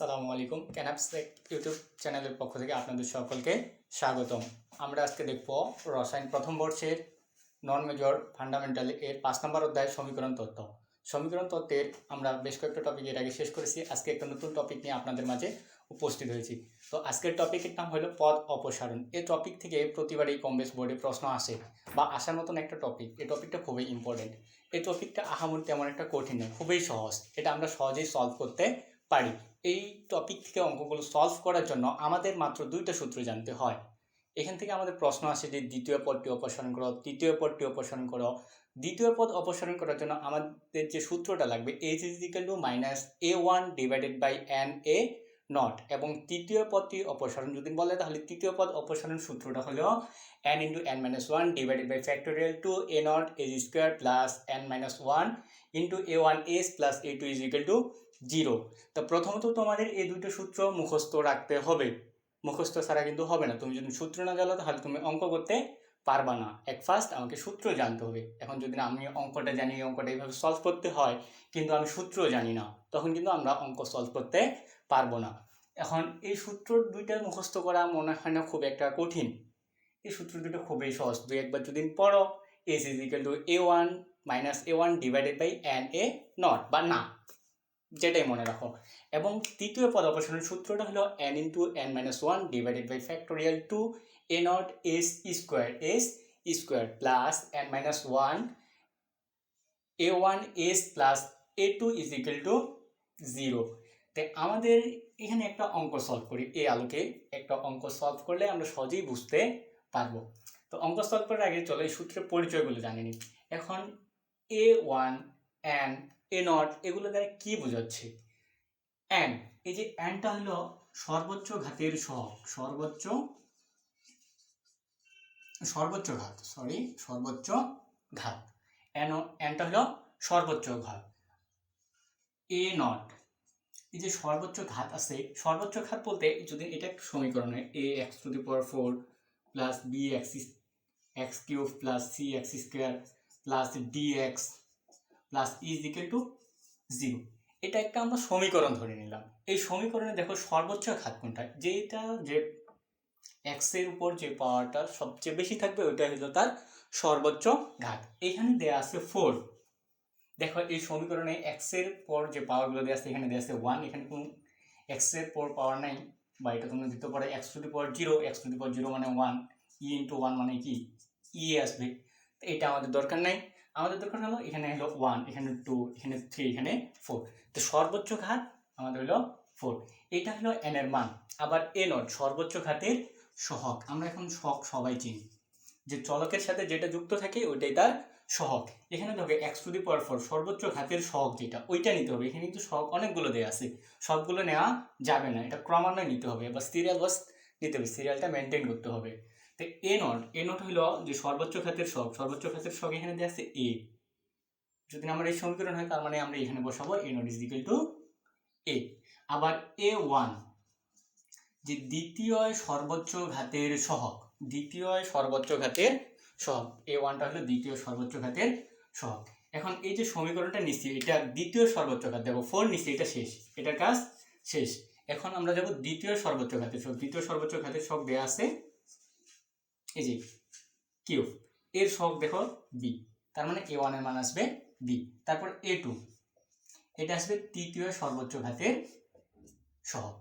আসসালামু আলাইকুম। ক্যানাপসেক ইউটিউব চ্যানেলের পক্ষ থেকে আপনাদের সকলকে স্বাগতম। আমরা আজকে দেখব রসায়ন প্রথম বর্ষের নন মেজর ফান্ডামেন্টাল এর পাঁচ নম্বর অধ্যায় সমীকরণ তত্ত্ব। সমীকরণ তত্ত্বের আমরা বেশ কয়েকটা টপিক এর আগে শেষ করেছি। আজকে একটা নতুন টপিক নিয়ে আপনাদের মাঝে উপস্থিত হয়েছি। তো আজকের টপিকের নাম হলো পদ অপসারণ। এই টপিক থেকে প্রতিবারই কম বেশ বোর্ডে প্রশ্ন আসে বা আসার মতন একটা টপিক এই টপিকটা খুবই ইম্পর্টেন্ট এই টপিকটা আহামরি তেমন একটা কঠিন নয়, খুবই সহজ। এটা আমরা সহজেই সলভ করতে পারি। এই টপিক থেকে অঙ্কগুলো সলভ করার জন্য আমাদের মাত্র দুইটা সূত্র জানতে হয়। এখান থেকে আমাদের প্রশ্ন আসে যে দ্বিতীয় পদটি অপসারণ করো, তৃতীয় পদটি অপসারণ করো। দ্বিতীয় পদ অপসারণ করার জন্য আমাদের যে সূত্রটা লাগবে H is equal to minus A one divided by N A not এবং তৃতীয় পদটি অপসারণ যদি বলে, তাহলে তৃতীয় পদ অপসারণ সূত্রটা হলো N into N minus one divided by factorial two A not S square plus N minus one into A one S plus A two is equal to zero. তো প্রথমত তোমাদের এই দুটো সূত্র মুখস্থ রাখতে হবে। মুখস্থ ছাড়া কিন্তু হবে না। তুমি যদি সূত্র না জানো, তাহলে তুমি অঙ্ক করতে পারবা না। এক ফার্স্ট আমাকে সূত্র জানতে হবে। এখন যদি না, আমি অঙ্কটা জানি অঙ্কটা এইভাবে সলভ করতে হয়, কিন্তু আমি সূত্র জানি না, তখন কিন্তু আমরা অঙ্ক সলভ করতে পারব না। এখন এই সূত্র দুইটা মুখস্থ করা মনে হয় না খুব একটা কঠিন। এই সূত্র দুটো খুবই সহজ। দুই একবার যদি পড়ো S is equal to A one minus A one divided by N A not বা না। যেটাই মনে রাখো। এবং তৃতীয় পদ অপসারণের সূত্রটা হলো N into N minus one divided by factorial two A not S square S square plus N minus one A one S plus A two is equal to zero তাই আমাদের এখানে একটা অঙ্ক সলভ করি এই আলোকে একটা অঙ্ক সলভ করলে আমরা সহজেই বুঝতে পারব। তো অঙ্ক সলভ করার আগে চলো এই সূত্রের পরিচয়গুলো জানি নি। এখন A one N A not এগুলো দ্বারা কি বোঝাচ্ছে? এন এই যে এনটা হলো সর্বোচ্চ ঘাতের সহগ, সর্বোচ্চ সর্বোচ্চ ঘাত সরি সর্বোচ্চ ঘাত। এন এনটা হলো সর্বোচ্চ ঘাত। এ নট এই যে সর্বোচ্চ ঘাত আছে, সর্বোচ্চ ঘাত বলতে যদি এটা একটা সমীকরণ A X to the power four plus B X X cube plus C X square plus D X plus is equal to zero এটা একটা আমরা সমীকরণ ধরে নিলাম। এই সমীকরণে দেখো সর্বোচ্চ ঘাত কোনটা? যেটা যে এক্সের উপর যে পাওয়ারটা সবচেয়ে বেশি থাকবে, ওইটা হলো তার সর্বোচ্চ ঘাত। এখানে দেয়া আছে ফোর দেখো এই সমীকরণে এক্সের পর যে পাওয়ারগুলো দেওয়া আছে, এখানে দেওয়া আছে ওয়ান এখানে কোনো এক্সের পর পাওয়ার নাই, বা এটা তোমরা দিতে পারো X to power zero X to power zero মানে ওয়ান ই ইন্টু ওয়ান মানে কি? ই আসবে। এটা আমাদের দরকার নাই। আমাদের দরকার হলো এখানে হলো ওয়ান এখানে টু এখানে থ্রি এখানে ফোর তো সর্বোচ্চ ঘাত আমাদের হলো ফোর এটা হলো এন এর মান। আবার এ নট সর্বোচ্চ ঘাতের সহগ আমরা এখন সহগ সবাই চিনি। যে চলকের সাথে যেটা যুক্ত থাকে, ওইটাই তার সহগ এখানে দেখো X to the power four সর্বোচ্চ ঘাতের সহগ যেটা, ওইটা নিতে হবে। এখানে কিন্তু সহগ অনেকগুলো দেওয়া আছে। সবগুলো নেওয়া যাবে না। এটা ক্রমান্বয়ে নিতে হবে। বা সিরিয়াল বাস নিতে হবে। সিরিয়ালটা মেনটেন করতে হবে। তো এ নট এ নট হলো যে সর্বোচ্চ খাতের সব। সর্বোচ্চ খাতের সব এখানে দেওয়া আছে এ যদি আমার এই সমীকরণ হয়, তার মানে আমরা এখানে বসাবো A not is equal to A আবার এ ওয়ান যে দ্বিতীয় সর্বোচ্চ ঘাতের সহগ দ্বিতীয় সর্বোচ্চ ঘাতের সহগ এ ওয়ানটা হলো দ্বিতীয় সর্বোচ্চ ঘাতের সহগ এখন এই যে সমীকরণটা নিচ্ছি, এটা দ্বিতীয় সর্বোচ্চ ঘাত, দেখো ফোর নিচ্ছি, এটা শেষ, এটার কাজ শেষ। এখন আমরা যাব দ্বিতীয় সর্বোচ্চ ঘাতের সহগ দ্বিতীয় সর্বোচ্চ ঘাতের সহগ দেওয়া আছে এই যে কিউব এর সহগ দেখো বি তার মানে এ ওয়ানের মান আসবে বি তারপর এ টু এটা আসবে তৃতীয় সর্বোচ্চ ঘাতের সহগ,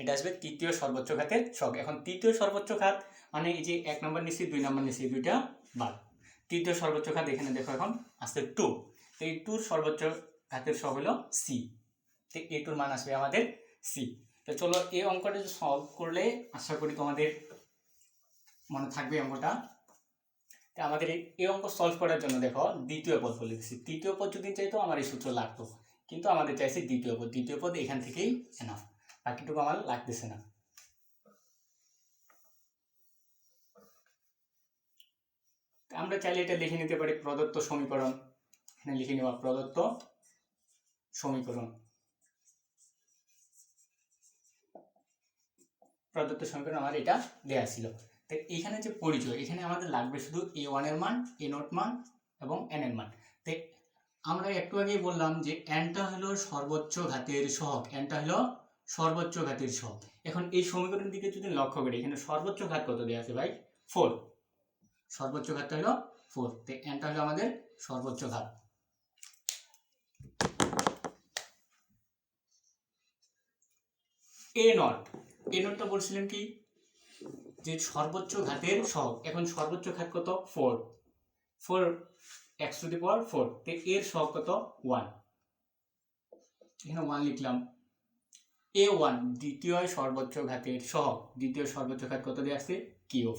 এটা আসবে তৃতীয় সর্বোচ্চ ঘাতের সহগ, এখন তৃতীয় সর্বোচ্চ ঘাত মানে এই যে এক নম্বর নিচ্ছি, দুই নম্বর নিচ্ছি, দুইটা বাদ তৃতীয় সর্বোচ্চ ঘাত এখানে দেখো এখন আসছে টু তো এই টুর সর্বোচ্চ ঘাতের সহগ হলো সি তো এ টুর মান আসবে আমাদের সি তো চলো এই অঙ্কটা সলভ করলে আশা করি তোমাদের মনে থাকবে অঙ্কটা। আমাদের এই অঙ্ক সলভ করার জন্য দেখো, দ্বিতীয় পদ বলে দিচ্ছি তৃতীয় পদ যদি চাইতো, আমার এই সূত্র লাগতো। কিন্তু আমাদের চাইছে দ্বিতীয় পদ। দ্বিতীয় পদ এখান থেকেই এনাফ বাকিটুকু আমার লাগতেছে না। আমরা চাইলে এটা লিখে নিতে পারি প্রদত্ত সমীকরণ। এখানে লিখে নেওয়া প্রদত্ত সমীকরণ। প্রদত্ত সমীকরণ আমার এটা দেয়া ছিল। তো এখানে যে পরিচয়, এখানে আমাদের লাগবে শুধু এ ওয়ানের মান এ নট মান এবং এন এর মান। তো আমরা একটু আগেই বললাম যে এনটা হলো সর্বোচ্চ ঘাতের সহগ এনটা হলো সর্বোচ্চ ঘাতের সহগ। এখন এই সমীকরণের দিকে যদি লক্ষ্য করি, এখানে সর্বোচ্চ ঘাত কত দেওয়া আছে ভাই? ফোর সর্বোচ্চ ঘাতটা হলো ফোর তো এনটা হলো আমাদের সর্বোচ্চ ঘাত। এ নট এ নটটা বলছিলেন কি? যে সর্বোচ্চ ঘাতের সহগ, এখন সর্বোচ্চ ঘাত কত? Four four X to the power four এর সহগ কত? ওয়ান এখানে ওয়ান লিখলাম। এ ওয়ান দ্বিতীয় সর্বোচ্চ ঘাতের সহগ, দ্বিতীয় সর্বোচ্চ ঘাত কত দিয়ে আসছে? কিউব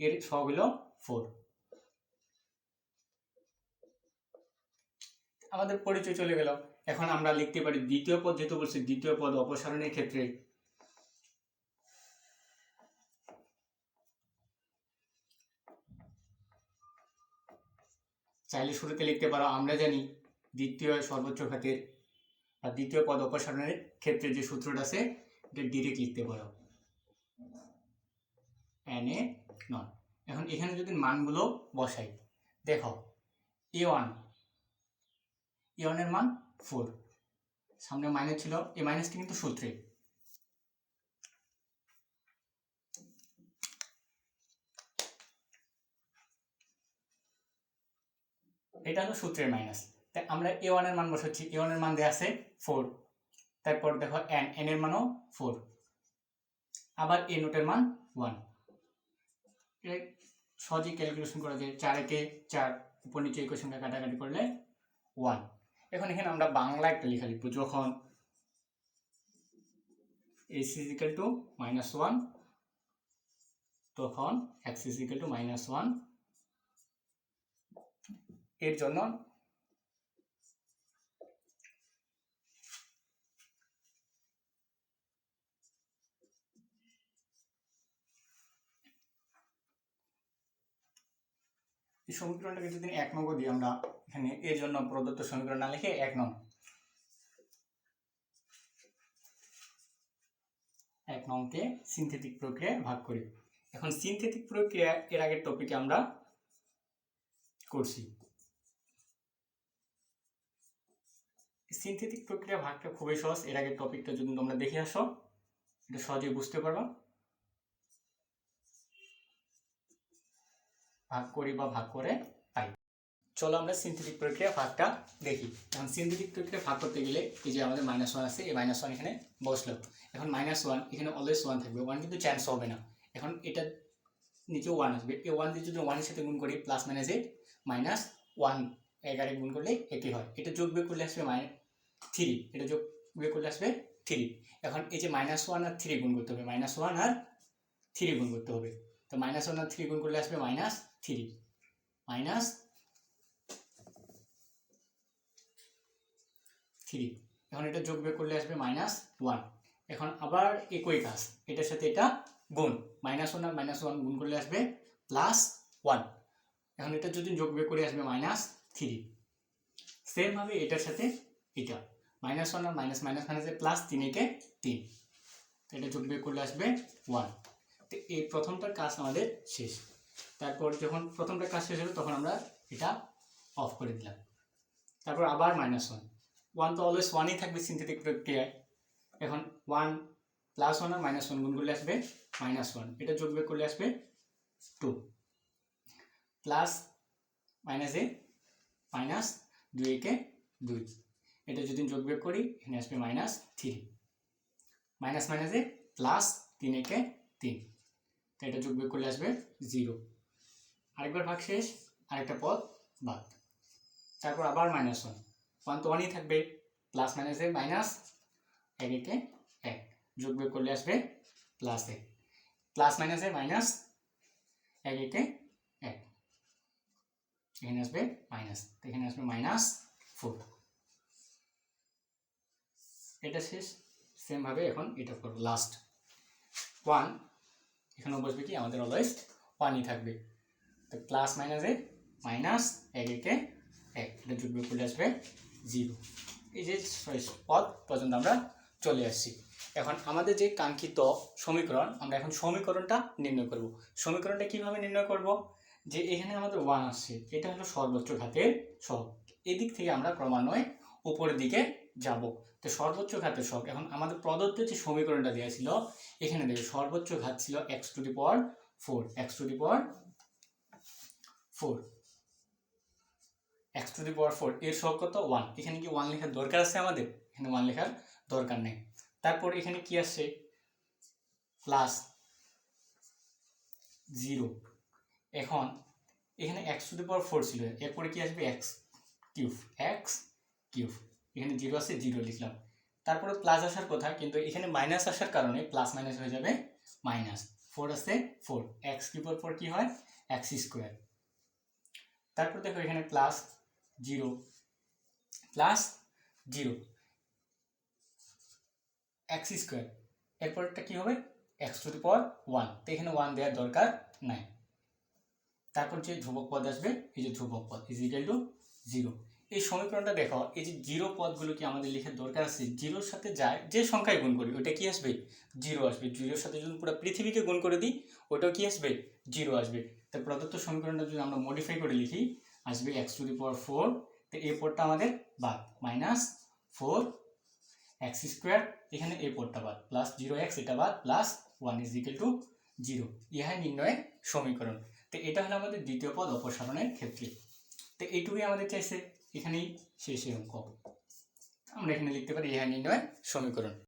এর সহগ হলো ফোর আমাদের পরিচয় চলে গেল। এখন আমরা লিখতে পারি দ্বিতীয় পদ, যেহেতু বলছি দ্বিতীয় পদ অপসারণের ক্ষেত্রে চাইলে শুরুতে লিখতে পারো, আমরা জানি দ্বিতীয় সর্বোচ্চ ঘাতের আর দ্বিতীয় পদ অপসারণের ক্ষেত্রে যে সূত্রটা আছে, এটা ডিরেক্ট লিখতে পারো। এন এ নট এখন এখানে যদি মানগুলো বসাই, দেখো এ ওয়ান এ ওয়ানের মান ফোর সামনে মাইনাস ছিল এ মাইনাসটি কিন্তু সূত্রে। এটা হলো সূত্রের মাইনাস তাই আমরা এ ওয়ানের মান বসাচ্ছি। এ ওয়ানের মান দেওয়া আছে ফোর তারপর দেখো এন এন এর মানও ফোর আবার এ নোটের মান ওয়ান সহজেই ক্যালকুলেশন করা যায়। চার একে চার, উপর নিচে ইকুয়েশনটা কাটাকাটি করলে ওয়ান এখন এখানে আমরা বাংলা একটা লেখা লিখব। যখন S is equal to minus one তখন X is equal to minus one এর জন্য সমীকরণটাকে যদি এক নম্বর দিই আমরা এখানে এর জন্য প্রদত্ত সমীকরণ না লিখে এক নং, এক নংকে সিনথেটিক প্রক্রিয়ায় ভাগ করি। এখন সিনথেটিক প্রক্রিয়া এর আগের টপিকে আমরা করছি। সিনথেটিক প্রক্রিয়া ভাগটা খুবই সহজ। এর আগের টপিকটা যদি তোমরা দেখে আসো, এটা সহজেই বুঝতে পারবা। ভাগ করি বা ভাগ করে পাই। চলো আমরা সিনথেটিক প্রক্রিয়া ভাগটা দেখি। এখন সিনথেটিক প্রক্রিয়া ভাগ করতে গেলে এই যে আমাদের মাইনাস ওয়ান আছে, এই মাইনাস ওয়ান এখানে বসল। এখন মাইনাস ওয়ান এখানে অলওয়েজ ওয়ান থাকবে। ওয়ান কিন্তু চান্স হবে না। এখন এটা নিচে ওয়ান আসবে। এই ওয়ান দিয়ে যদি ওয়ানের সাথে গুণ করি প্লাস মাইনাসে মাইনাস ওয়ান এগারো গুণ করলে একই হয়। এটা যোগ বিয়োগ করলে আসবে মাইনাস থ্রি এটা যোগ বিয়োগ করলে আসবে থ্রি এখন এই যে মাইনাস ওয়ান আর থ্রি গুণ করতে হবে মাইনাস ওয়ান আর থ্রি গুণ করতে হবে। তো মাইনাস ওয়ান আর থ্রি গুণ করলে আসবে মাইনাস থ্রি মাইনাস থ্রি এখন এটা যোগ বিয়োগ করলে আসবে মাইনাস ওয়ান এখন আবার একই কাজ, এটার সাথে এটা গুণ। মাইনাস ওয়ান আর মাইনাস ওয়ান গুণ করলে আসবে প্লাস ওয়ান এখন এটা যদি যোগ বিয়োগ করে আসবে মাইনাস থ্রি সেমভাবে এটার সাথে এটা। মাইনাস ওয়ান আর মাইনাস মাইনাস মাইনাসে প্লাস তিন একে তিন। এটা যোগ বিয়োগ করলে আসবে ওয়ান তো এই প্রথমটার কাজ আমাদের শেষ। তারপর যখন প্রথমটা কাজ শেষ হলো, তখন আমরা এটা অফ করে দিলাম। তারপর আবার মাইনাস ওয়ান ওয়ান তো অলওয়েজ ওয়ানই থাকবে সিনথেটিক প্রক্রিয়ায়। এখন ওয়ান প্লাস ওয়ান আর মাইনাস ওয়ান গুণ করলে আসবে মাইনাস ওয়ান এটা যোগ বিয়োগ করলে আসবে টু প্লাস মাইনাসে মাইনাস দুই একে দুই। এটা যদি যোগ বিয়োগ করি, এখানে আসবে মাইনাস থ্রি মাইনাস মাইনাসে প্লাস তিন একে তিন। এটা যোগ বিয়োগ করলে আসবে জিরো আরেকবার ভাগ শেষ, আরেকটা পদ বাদ। তারপর আবার মাইনাস ওয়ান ওয়ান তো ওয়ানই থাকবে। প্লাস মাইনাসে মাইনাস এক একে এক। যোগ বিয়োগ করলে আসবে প্লাস এক। প্লাস মাইনাসে মাইনাস এক একে এক এখানে আসবে মাইনাস এখানে আসবে মাইনাস ফোর এটা শেষ সেমভাবে এখন এটা করব লাস্ট ওয়ান এখানেও বসবে কি? আমাদের অলওয়েজ ওয়ানই থাকবে। তো প্লাস মাইনাসে মাইনাস এক একে এক। এটা বিয়োগ করলে আসবে জিরো এই যে পদ পর্যন্ত আমরা চলে আসছি। এখন আমাদের যে কাঙ্ক্ষিত সমীকরণ, আমরা এখন সমীকরণটা নির্ণয় করব। সমীকরণটা কীভাবে নির্ণয় করব? যে এখানে আমাদের ওয়ান আসছে, এটা হলো সর্বোচ্চ ঘাতের সহগ এদিক থেকে আমরা ক্রমান্বয়ে উপরের দিকে যাব। তো সর্বোচ্চ ঘাতের শখ এখন আমাদের প্রদত্ত যে সমীকরণটা দেওয়া ছিল, এখানে দেখো সর্বোচ্চ ঘাত ছিল X to the power four X to the power four X to the power four এর শখ কত? ওয়ান এখানে কি ওয়ান লেখার দরকার আছে আমাদের? এখানে ওয়ান লেখার দরকার নেই। তারপর এখানে কি আসছে? প্লাস জিরো এখন, এখানে X to the power four ছিল। এরপরে কি আসবে? এক্স কিউব এক্স কিউব এখানে জিরো আছে জিরো লিখলাম। তারপরে প্লাস আসার কথা, কিন্তু এখানে মাইনাস আসার কারণে প্লাস মাইনাস হয়ে যাবে মাইনাস ফোর আছে ফোর এক্স কিউবের পর কি হয়? এক্স স্কোয়ার তারপর দেখো এখানে plus zero plus zero X square এরপরটা কি হবে? X to the power one তো এখানে ওয়ান দেওয়ার দরকার নাই। তারপর যে ধ্রুবক পদ আসবে, এই যে ধ্রুবক পদ ইজ ইকাল টু জিরো এই সমীকরণটা দেখো, এই যে জিরো পদগুলো কি আমাদের লেখার দরকার আছে? জিরোর সাথে যায় যে সংখ্যায় গুণ করি, ওইটা কি আসবে? জিরো আসবে। জিরোর সাথে যদি পুরো পৃথিবীকে গুণ করে দিই ওটাও কি আসবে? জিরো আসবে। তো প্রদত্ত সমীকরণটা যদি আমরা মডিফাই করে লিখি, আসবে x to the power four তো এই পদটা আমাদের বাদ। মাইনাস ফোর এক্স স্কোয়ার এখানে এই পদটা বাদ। প্লাস জিরো এক্স এটা বাদ। Plus one is equal to zero ইহাই নির্ণয়ের সমীকরণ। তো এটা হলো আমাদের দ্বিতীয় পদ অপসারণের ক্ষেত্রে। তো এইটুকুই আমাদের চাইছে। এখানেই শেষ অঙ্ক। আমরা এখানে লিখতে পারি ইহা নির্ণয় সমীকরণ।